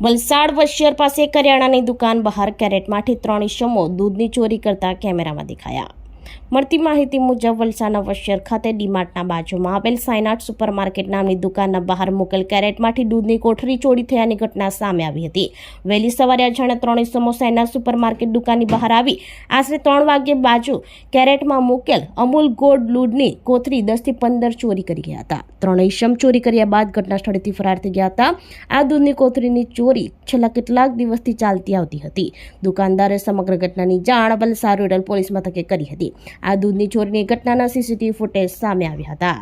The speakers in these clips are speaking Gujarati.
વલસાડ વશિયર પાસે કરિયાણાની દુકાન બહાર કેરેટમાંથી ત્રણ ઇસમો દૂધની ચોરી કરતા કેમેરામાં દેખાયા. મળતી માહિતી મુજબ વલસાડના વશેર ખાતે ડીમાર્ટના બાજુમાં આવેલ સાયનાટ સુપરમાર્કેટ નામની દુકાનના બહાર મૂકેલ કેરેટમાંથી દૂધની કોઠરી ચોરી થયાની ઘટના સામે આવી હતી. વહેલી સવારે અજાણ્યા ત્રણ ઇસમો સાયનાટ સુપરમાર્કેટ દુકાનની બહાર આવી. આશરે ત્રણ વાગ્યે બાજુ કેરેટમાં મૂકેલ અમૂલ ગોલ્ડ લૂડની કોથરી દસથી પંદર ચોરી કરી ગયા હતા. ત્રણ ઇસમ ચોરી કર્યા બાદ ઘટના સ્થળેથી ફરાર થઈ ગયા હતા. આ દૂધની કોથરીની ચોરી છેલ્લા કેટલાક દિવસથી ચાલતી આવતી હતી. દુકાનદારે સમગ્ર ઘટનાની જાણ વલસાડ રૂરલ પોલીસ મથકે કરી હતી. આ દૂધની ચોરીની ઘટનાના સીસીટીવી ફૂટેજ સામે આવ્યા હતા.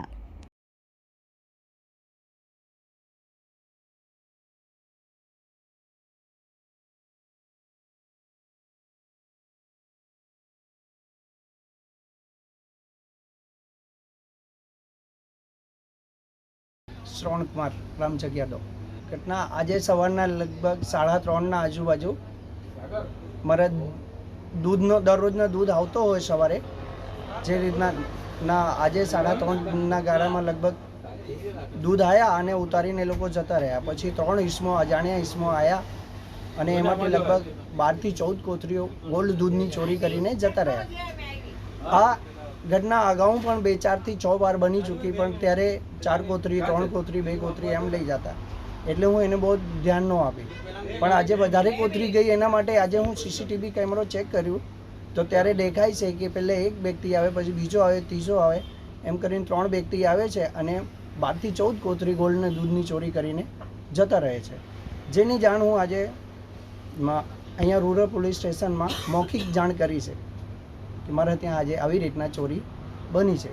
શ્રવણ કુમાર રામચક યાદવ. ઘટના આજે સવારના લગભગ સાડા ત્રણના આજુબાજુ. મારે દૂધનો, દરરોજનો દૂધ આવતો હોય સવારે, જે રીતના, ના, આજે સાડા ત્રણના ગાળામાં લગભગ દૂધ આવ્યા અને ઉતારીને એ લોકો જતા રહ્યા. પછી ત્રણ ઈસમો, અજાણ્યા ઈસમો આવ્યા અને એમાંથી લગભગ બારથી ચૌદ કોથરીઓ ગોલ્ડ દૂધની ચોરી કરીને જતા રહ્યા. આ ઘટના અગાઉ પણ બે ચારથી છ વાર બની ચૂકી, પણ ત્યારે ચાર કોતરી ત્રણ કોતરી બે કોતરી એમ લઈ જતા. એટલે હું એને બહુ ધ્યાન ન આપી. પણ આજે વધારે કોતરી ગઈ એના માટે આજે હું સીસીટીવી કેમેરો ચેક કર્યું. તો ત્યારે દેખાય છે કે પહેલાં એક વ્યક્તિ આવે, પછી બીજો આવે, ત્રીજો આવે. એમ કરીને ત્રણ વ્યક્તિ આવે છે અને બારથી ચૌદ કોથરી ગોલ્ડને દૂધની ચોરી કરીને જતા રહે છે. જેની જાણ હું આજે અહીંયા રૂરલ પોલીસ સ્ટેશનમાં મૌખિક જાણ કરી છે કે મારા ત્યાં આજે આવી રીતના ચોરી બની છે.